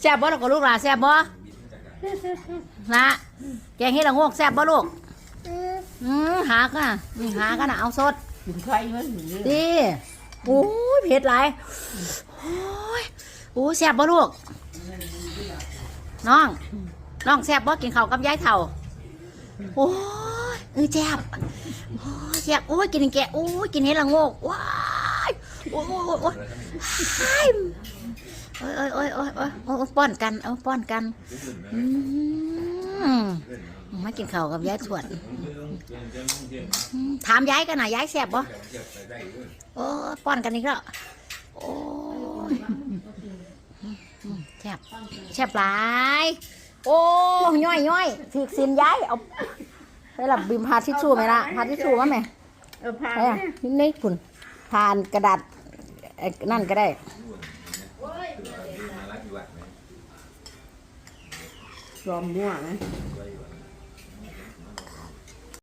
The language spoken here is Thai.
แซ่บบ่ลูกกับลูกหลานแซ่บบ่นะแกงเฮ็ดละโงกแซ่บบ่ลูกอืมหากันน่ะอืมหากันน่ะเอาสดถึงไข่มันหนีดิโอ้ยเผ็ดหลายโอ้ยโอ้ยแซ่บบ่ลูกน้องน้องแซ่บบ่กินข้าวกับยายเฒ่าโอ้ยเออแซ่บโอ้ยแซ่บโอ้ยกินแกะโอ้ยกินเฮ็ดละโงกว้ายโอ้ยโอ้ยโอ้ยโอ้ยโอ้ยโอ้ยโอ้ยโอ้ยโอ้ยป้อนกันเอาป้อนกันอืมมากินข้าวกับยายทวดอืมถามยายกันนะยายแซ่บบ่โอ้ยป้อนกันอีกแล้วโอ้ยอืมแซ่บแซ่บหลายโอ้ยย่อยย่อยถือสินย้ายเอาไปหลับบิมพาทิชชู่ไหมล่ะพาทิชชู่มาไหมเออพาไปอะนี่นี่คุณทานกระดาษเอ่อนั่นก็ได้ หลักนะจอมมั่วนไหม